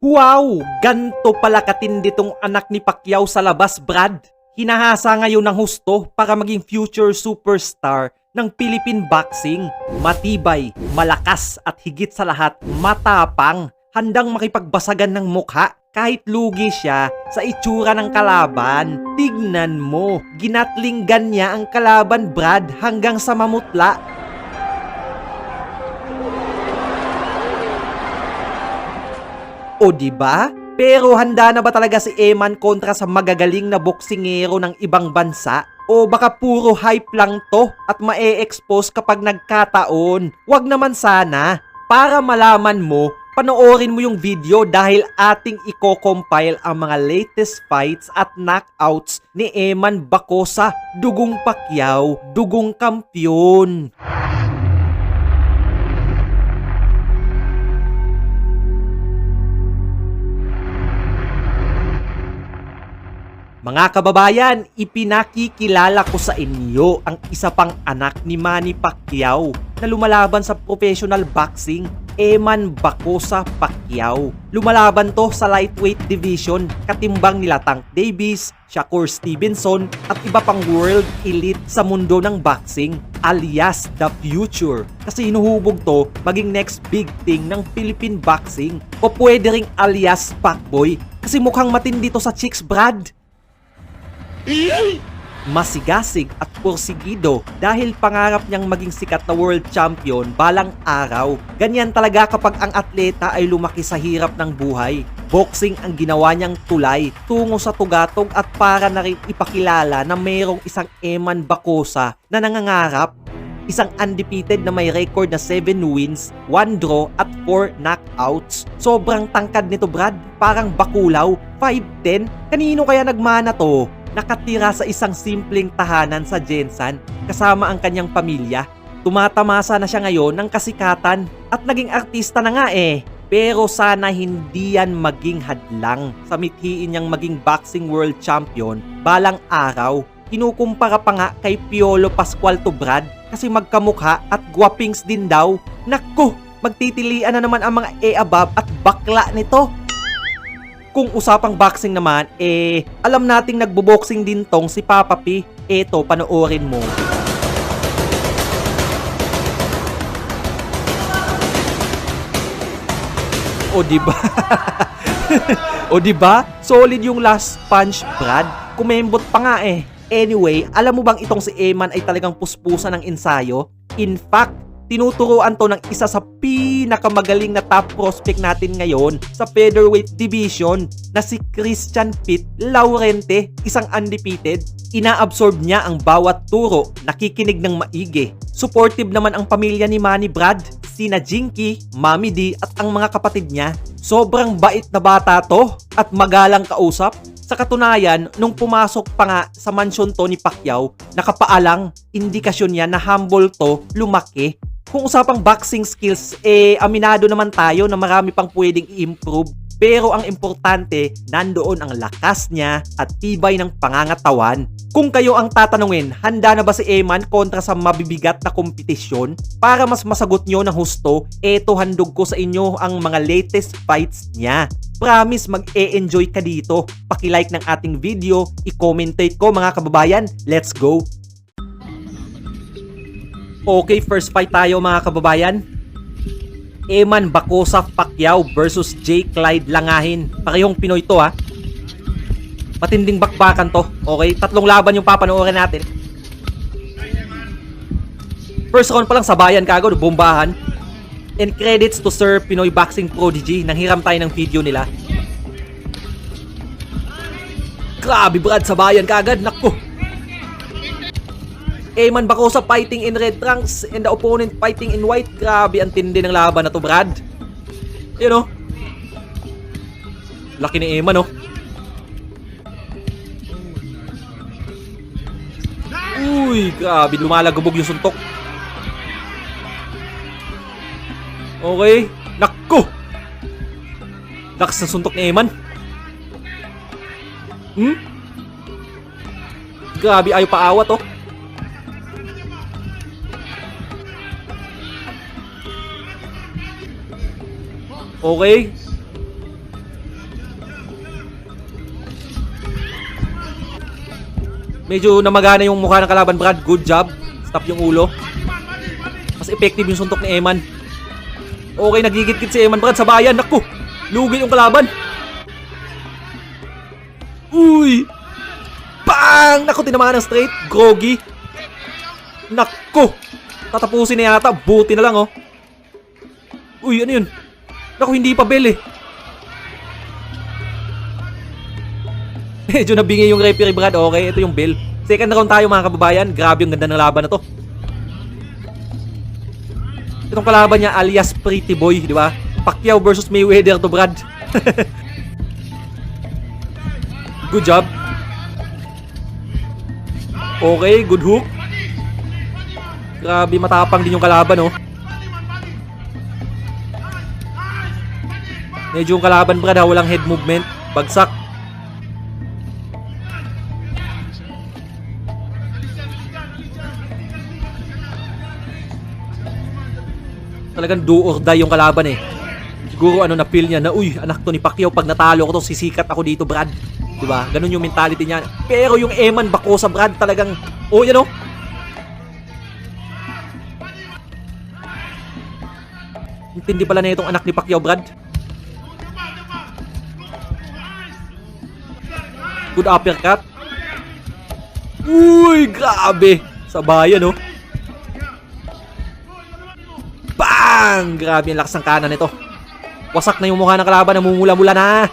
Wow! Ganto pala katindi tong anak ni Pacquiao sa labas, Brad. Hinahasa ngayon ng husto para maging future superstar ng Philippine boxing. Matibay, malakas at higit sa lahat, matapang. Handang makipagbasagan ng mukha kahit lugi siya sa itsura ng kalaban. Tignan mo, ginatlinggan niya ang kalaban Brad hanggang sa mamutla O di ba? Pero handa na ba talaga si Eman kontra sa magagaling na boksingero ng ibang bansa? O baka puro hype lang to at mae-expose kapag nagkataon? Wag naman sana. Para malaman mo, panoorin mo yung video dahil ating i-compile ang mga latest fights at knockouts ni Eman Bacosa, dugong Pacquiao, dugong kampyon. Mga kababayan, ipinakikilala ko sa inyo ang isa pang anak ni Manny Pacquiao na lumalaban sa professional boxing, Eman Bacosa Pacquiao. Lumalaban to sa lightweight division, katimbang nila Tank Davis, Shakur Stevenson at iba pang world elite sa mundo ng boxing alias the future. Kasi hinuhubog to maging next big thing ng Philippine boxing o pwede ring alias Pacboy kasi mukhang matindi to sa chicks Brad masigasig at porsigido dahil pangarap niyang maging sikat na world champion balang araw. Ganyan talaga kapag ang atleta ay lumaki sa hirap ng buhay. Boxing ang ginawa niyang tulay tungo sa tugatog at para na rin ipakilala na mayroong isang Eman Bacosa na nangangarap isang undefeated na may record na 7 wins, 1 draw at 4 knockouts. Sobrang tangkad nito Brad, parang bakulaw, 5'10". Kanino kaya nagmana to? Nakatira sa isang simpleng tahanan sa Jensan kasama ang kanyang pamilya. Tumatamasa na siya ngayon ng kasikatan at naging artista na nga eh. Pero sana hindi yan maging hadlang sa mithiin niyang maging boxing world champion balang araw. Kinukumpara pa nga kay Piolo Pascual to Brad kasi magkamukha at guwapings din daw. Naku, magtitilian na naman ang mga e-abab at bakla nito. Kung usapang boxing naman, eh, alam nating nagbo-boxing din tong si Papa P. Eto, panoorin mo. O di ba? o di ba? Solid yung last punch, Brad. Kumembot pa nga eh. Anyway, alam mo bang itong si Eman ay talagang puspusan ng ensayo? In fact, tinuturuan to ng isa sa pinakamagaling na top prospect natin ngayon sa featherweight division na si Christian Pitt Laurente, isang undefeated. Inaabsorb niya ang bawat turo, nakikinig ng maigi. Supportive naman ang pamilya ni Manny Brad, sina Jinky, Mami D at ang mga kapatid niya. Sobrang bait na bata to at magalang kausap. Sa katunayan, nung pumasok pa nga sa mansyon to ni Pacquiao, nakapaalang indikasyon niya na humble to lumaki kung usapang boxing skills, eh aminado naman tayo na marami pang pwedeng i-improve. Pero ang importante, nandoon ang lakas niya at tibay ng pangangatawan. Kung kayo ang tatanungin, handa na ba si Eman kontra sa mabibigat na kompetisyon? Para mas masagot nyo ng husto, eto handog ko sa inyo ang mga latest fights niya. Promise mag-e-enjoy ka dito. Paki-like ng ating video, i-commentate ko mga kababayan. Let's go! Okay, first fight tayo mga kababayan. Eman Bacosa Pacquiao versus J. Clyde Langahin. Parehong Pinoy to ha. Matinding bakbakan to. Okay, tatlong laban yung papanoorin natin. First round pa lang sabayan kagad, bombahan. And credits to Sir Pinoy Boxing Prodigy. Nanghiram tayo ng video nila. Grabe Brad, sabayan kagad. Naku, Eman Bacosa fighting in red trunks and the opponent fighting in white. Grabe, ang tindi ng laban na to, Brad. Yun oh. Laki ni Eman oh. Uy, grabe, lumalagabog yung suntok. Okay. Nakko! Lakas ng suntok ni Eman. Hmm? Grabe, ayaw pa awat oh. Okay? Medyo namagana yung mukha ng kalaban Brad. Good job. Stop yung ulo. Mas effective yung suntok ni Eman. Okay, nagigit-git si Eman Brad sa bayan. Naku! Lugi yung kalaban. Uy! Bang! Naku, tinamaan ng straight. Groggy. Naku! Tatapusin na yata. Buti na lang, oh. Uy, ano yun? Naku, hindi pa bell, eh. Medyo nabingi yung referee, Brad. Okay, ito yung bell. Second round tayo, mga kababayan. Grabe yung ganda ng laban na to. Itong kalaban niya alias Pretty Boy, di ba? Pacquiao versus Mayweather to Brad. good job. Okay, good hook. Grabe, matapang din yung kalaban, oh. Medyo yung kalaban, Brad, ha, walang head movement. Bagsak. Talagang do or die yung kalaban eh. Siguro ano na feel niya na uy, anak to ni Pacquiao pag natalo ko to sisikat ako dito, Brad. 'Di ba? Ganun yung mentality niya. Pero yung Eman Bako sa Brad talagang oh, yan oh. Intindi pala na itong anak ni Pacquiao, Brad. Good uppercut. Uy, grabe. Sa bayan, oh. Bang! Grabe yung lakas ng kanan nito. Wasak na yung mukha ng kalaban, namumula-mula na.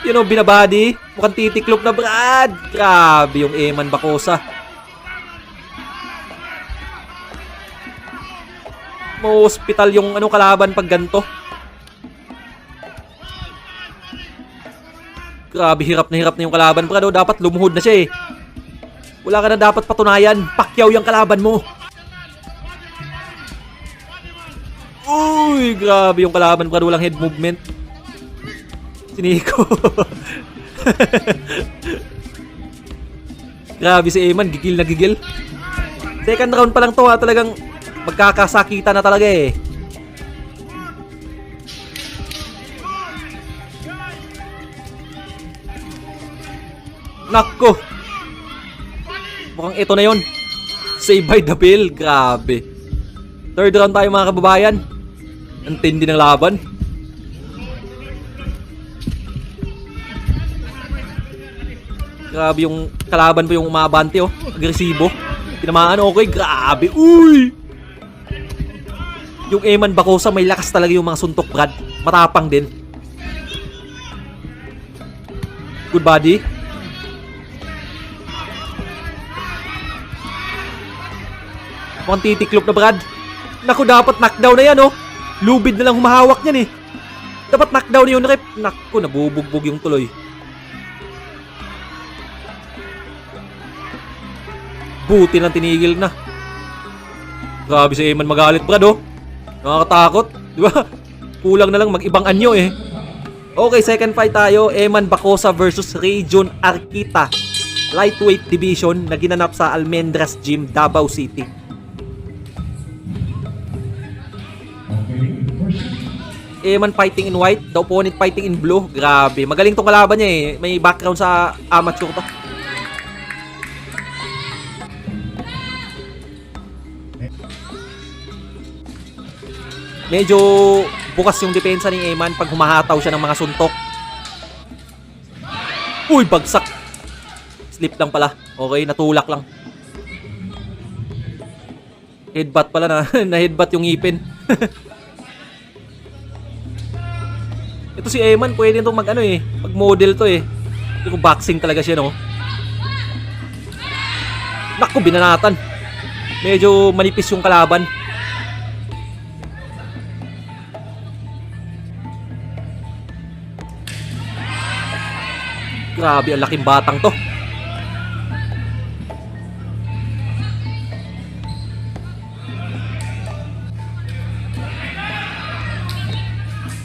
Yun o, binabody. Mukhang titiklop na Brad. Grabe yung Eman Bacosa. Mo-hospital yung ano kalaban pag ganto. Grabe, hirap na hirap na yung kalaban. Brad, oh, dapat lumuhod na siya eh. Wala ka na dapat patunayan. Pacquiao yung kalaban mo. Uy, grabe yung kalaban Brad. Walang head movement. Si Nico. grabe si Eman. Gigil na gigil. Second round pa lang to ha. Talagang magkakasakita na talaga eh. Nako. Mukhang ito na yon. Save by the bell. Grabe. Third round tayo mga kababayan. Ang tindi ng laban. Grabe yung kalaban po yung umabante oh. Agresibo. Tinamaan okay. Grabe. Uy! Yung Eman Bacosa may lakas talaga yung mga suntok Brad. Matapang din. Good body. Mukhang titiklop na Brad. Naku, dapat knockdown na yan, oh. Lubid na lang humahawak niyan, eh. Dapat knockdown na yun, rep. Naku, nabubugbog yung tuloy. Buti lang tinigil na. Grabe si Eman magalit, Brad, oh. Nakakatakot. Di ba? Kulang na lang mag-ibang anyo, eh. Okay, second fight tayo. Eman Bacosa versus Region Arquita. Lightweight division na ginanap sa Almendras Gym, Davao City. Eman fighting in white, the opponent fighting in blue. Grabe, magaling tong kalaban niya eh. May background sa amateur to. Medyo bukas yung depensa ni Eman pag humahataw siya ng mga suntok. Uy, bagsak. Slip lang pala. Okay, natulak lang. Headbutt pala na, na headbutt yung ipin. Ito si Eman, pwede itong mag ano eh, mag model to eh. Yung boxing talaga siya no. Naku, binanatan. Medyo manipis yung kalaban. Grabe, ang laking batang to.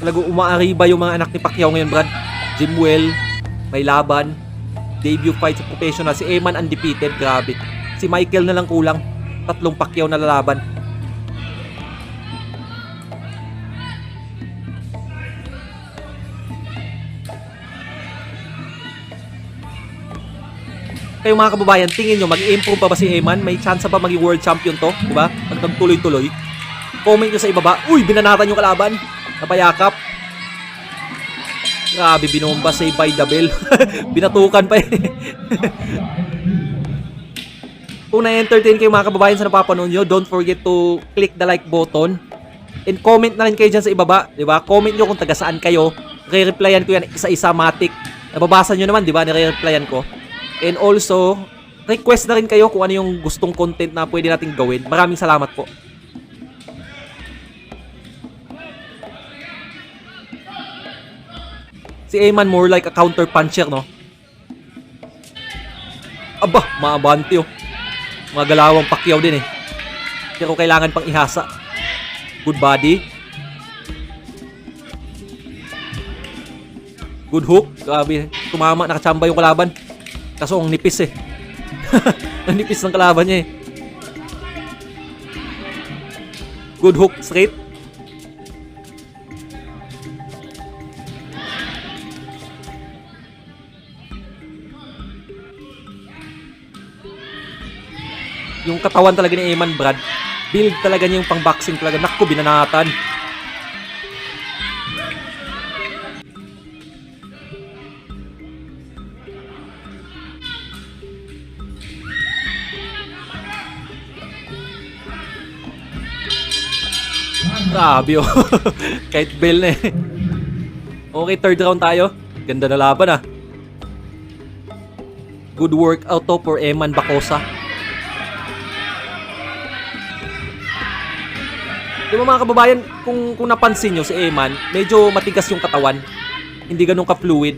Talagang umaariba yung mga anak ni Pacquiao ngayon, Brad. Jimwell, may laban. Debut fight sa professional. Si Eman undefeated, grabe. Si Michael na lang kulang. Tatlong Pacquiao na lalaban. Kayo mga kababayan, tingin nyo, mag-improve pa ba si Eman? May chance pa maging world champion to? Diba? Pag nagtuloy-tuloy. Comment nyo sa ibaba. Uy, binanatan yung kalaban. Napayakap. Grabe, binomba save by the. Binatukan pa eh. Kung na-entertain kayo mga kababayan sa napapanood nyo, don't forget to click the like button. And comment na rin kayo dyan sa ibaba, di ba? Comment nyo kung taga saan kayo. Re-replyan ko yan isa-isa matik. Nababasa nyo naman, di ba? Nire-replyan ko. And also, request na rin kayo kung ano yung gustong content na pwede nating gawin. Maraming salamat po. Si Eman more like a counter puncher, no? Aba, maabante oh. Mga galawang pakyaw din eh. Pero kailangan pang ihasa. Good body. Good hook. Grabe. Tumama, nakachamba yung kalaban. Kaso ang nipis eh. ang nipis ng kalaban niya eh. Good hook, straight. Katawan talaga ni Eman Brad, build talaga niya yung pang boxing talaga. Nakko, binanatan. Grabe oh. Kahit bell na eh. Okay, third round tayo. Ganda na laban ah. Good work out to for Eman Bacosa. Di mga kababayan, kung, kung napansin nyo si Eman, medyo matigas yung katawan. Hindi ganun ka-fluid.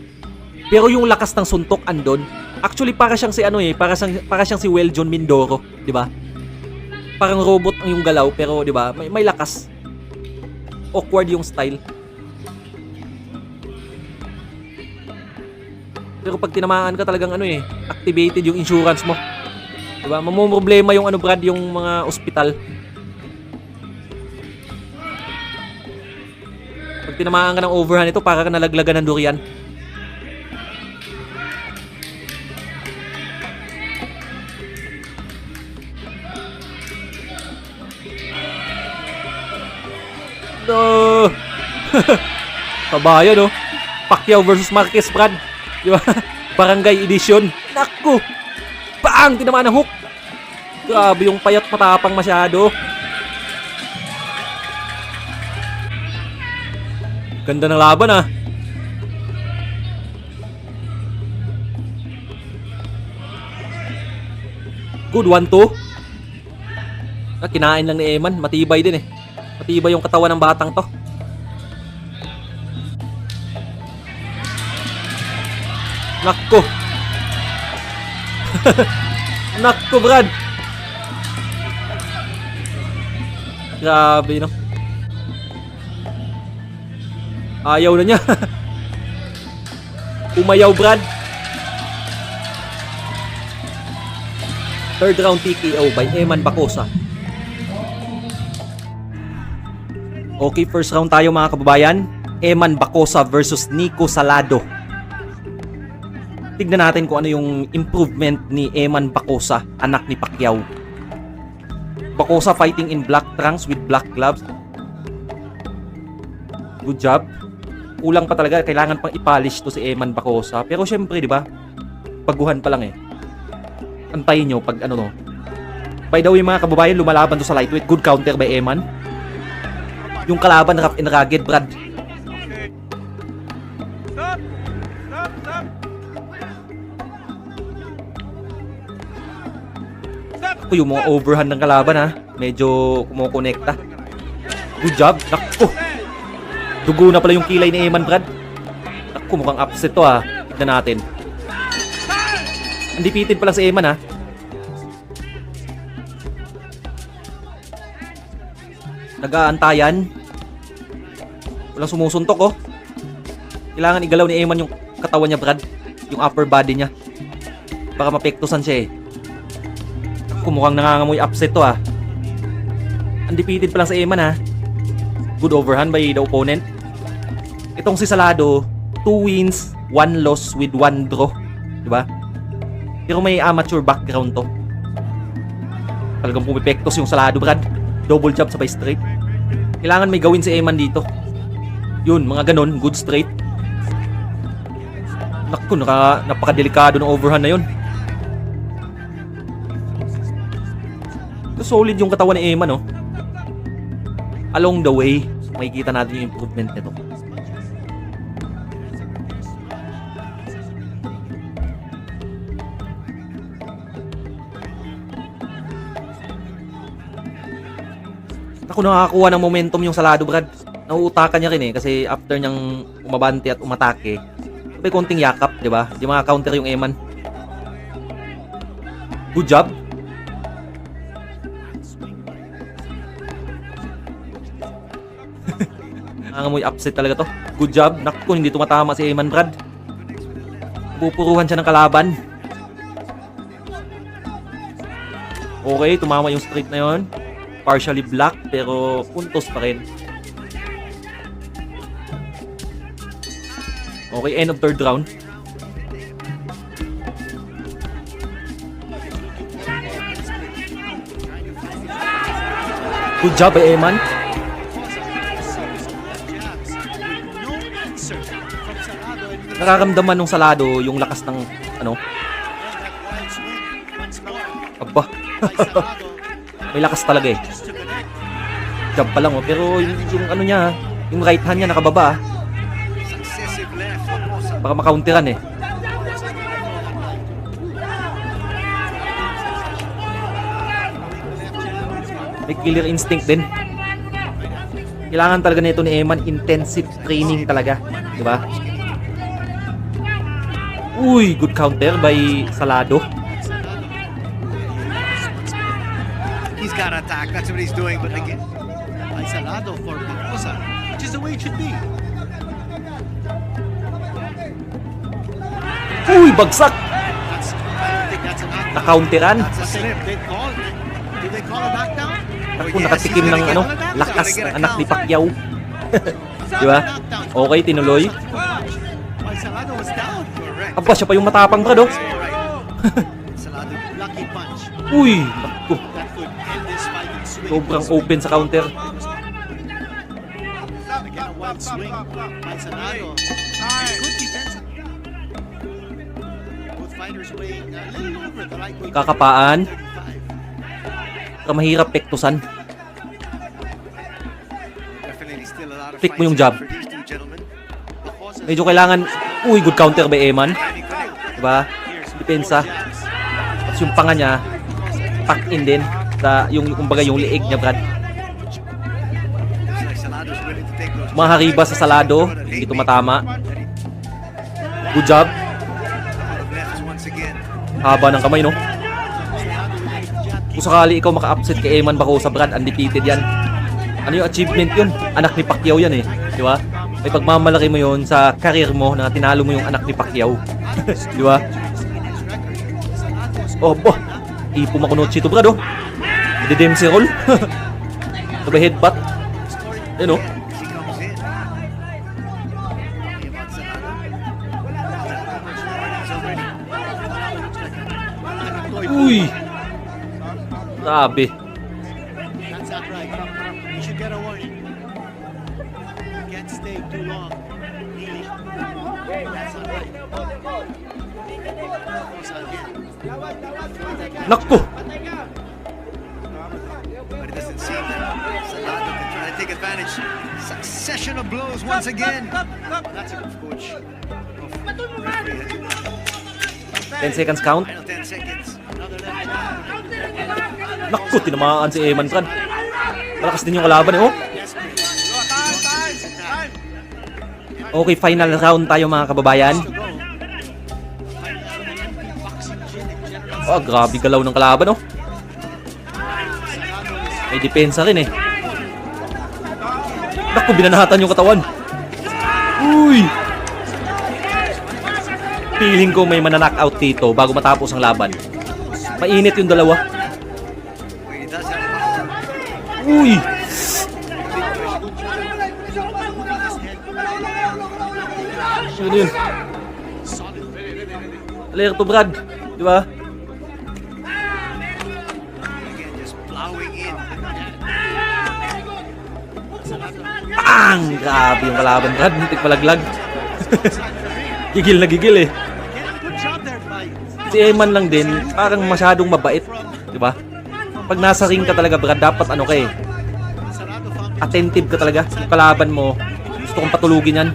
Pero yung lakas ng suntok andon. Actually, para siyang si ano eh, para siyang, para siyang si Well John Mindoro, di ba? Parang robot ang yung galaw, pero di ba, may, may lakas. Awkward yung style. Pero pag tinamaan ka talagang ano eh, activated yung insurance mo. Di ba? Mamumroblema yung ano Brad, yung mga ospital. Tinamaan ka ng overhand ito, para ka nalaglagan ng durian. No! Kabayan, no? Pacquiao versus Marquez, Brad. Di ba? Barangay edition. Naku! Bang! Tinamaan ng hook. Grabe yung payat matapang masyado. Ganda ng laban ah. Good one two. Ah, kinain lang ni Eman. Matibay din eh. Matibay yung katawan ng batang to. Nakko. Nakko, Brad. Grabe, no? Ayaw na niya. Umayaw, Brad. Third round TKO by Eman Bacosa. Okay, first round tayo mga kababayan. Eman Bacosa versus Nico Salado. Tignan natin kung ano yung improvement ni Eman Bacosa, anak ni Pacquiao. Bacosa fighting in black trunks with black gloves. Good job. Kulang pa talaga, kailangan pang i-polish to si Eman Bacosa. Pero syempre, di ba? Baguhan pa lang eh. Antayin nyo pag ano no. By the way mga kababayan, lumalaban to sa lightweight. Good counter by Eman. Yung kalaban rough and rugged, Brad. Ako yung mga overhand ng kalaban ha. Medyo kumukonekta. Good job. Naku. Dugo na pala yung kilay ni Eman, Brad. Naku, mukhang upset to ha. Tignan natin. Undefeated pa lang si Eman ha. Nag-aantayan. Walang sumusuntok oh. Kailangan igalaw ni Eman yung katawan niya, Brad. Yung upper body niya. Baka mapektusan siya eh. Kumukhang nangangamoy upset to ah. Undefeated pa lang sa Eman ha. Good overhand by the opponent. Itong si Salado, 2 wins, 1 loss with 1 draw. Diba? Pero may amateur background to. Talagang pumipektos yung salado, Brad. Double jab sabay straight. Kailangan may gawin si Eman dito. Yun, mga ganon, good straight. Naku, naka, napakadelikado ng overhand na yun. Solid yung katawan ni Eman, no? Along the way, makikita natin yung improvement nito. Ako nakakakuha ng momentum yung salado, Brad. Nauutakan niya rin eh, kasi after niyang umabante at umatake, may konting yakap, di ba? Di maka-counter yung Eman. Good job. Nangangamoy upset talaga to. Good job. Naku, hindi tumatama si Eman, Brad. Pupuruhan siya ng kalaban. Okay, tumama yung straight na yon. Partially block, pero puntos pa rin. Okay, end of third round. Good job by Eman. Nararamdaman nung salado yung lakas ng ano. Aba. May lakas talaga eh. Jab pa lang oh. Pero yung, yung ano niya, yung right hand niya nakababa ah. Baka makauntiran eh. May killer instinct din. Kailangan talaga nito ni Eman intensive training talaga, di ba? Uy, good counter by Salado. To attack. That's what he's doing. But again, Ay salado for Pacosa, which is the way it should be. Uy, bagsak! That's, I don't think that's a knockdown. Nakauntiran. that's a slip. They call. Did they call a knockdown? Ako, nakatikim ng ano, lakas ng anak ni Pacquiao. Di ba? Okay, tinuloy. Aba, siya pa yung matapang brad, oh. Salado, lucky punch. Uy, sobrang open sa counter. Kakapaan. 35. Ka mahirap pektusan. Flick mo yung. Pacosa Medyo kailangan, uy, good counter by Eman. Diba? Depensa. Tapos yung panga niya, pack in din. Sa, yung, kumbaga, yung liig niya, Brad. Mahariba sa salado, hindi tumatama. Good job. Haba ng kamay, no? Kung sakali ikaw maka-upset kay Eman Bacosa, Brad, undefeated yan. Ano yung achievement yun? Anak ni Pacquiao yan eh. Di ba? May pagmamalaki mo yun sa career mo na tinalo mo yung anak ni Pacquiao. Di ba? Oh, boh. Ipo makunotsi ito, Brad, oh. Didemsi roll. Sabay headbutt. Ayun, oh. He comes in. Succession of blows once again. That's a Coach. 10 seconds count. Final 10 seconds. Nakpo, tinamaan si Eman, Brad. Malakas din yung kalaban, eh, oh. Okay, final round tayo mga kababayan. Oh, grabe galaw ng kalaban, oh. May depensa rin, eh. Naku, binanatan yung katawan. Uy! Feeling ko may mananockout dito bago matapos ang laban. Mainit yung dalawa. Uy! Ano yun? Alerto, Brad. Di ba? Bang! Grabe yung kalaban, Brad. Muntik palaglag. gigil na gigil eh. Si Eman lang din, parang masyadong mabait. Di ba? Pag nasa ring ka talaga, Brad, dapat ano ka eh. Attentive ka talaga. Yung kalaban mo, gusto kong patulugin yan.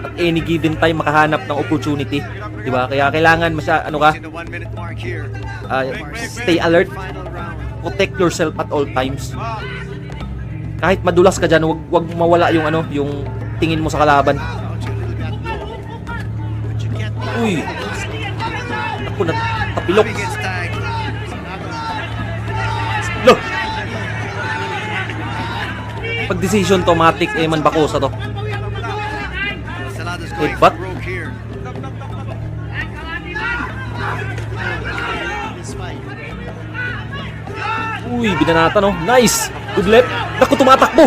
At any given time, makahanap ng opportunity. Di ba? Kaya kailangan masya, ano ka, ah, stay alert. Protect yourself at all times. Kahit madulas ka dyan, wag, wag mawala yung ano, yung tingin mo sa kalaban. Uy! Ako na, tapilok. Bobby gets tagged. Lo! Pag decision to, matik, to. But- for broke here. this fight. Uy, binanata no. Nice! Good left. Naku, tumatakbo!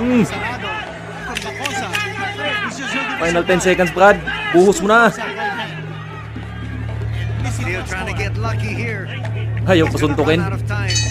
Mm. Final 10 seconds, Brad. Buhos mo na. some right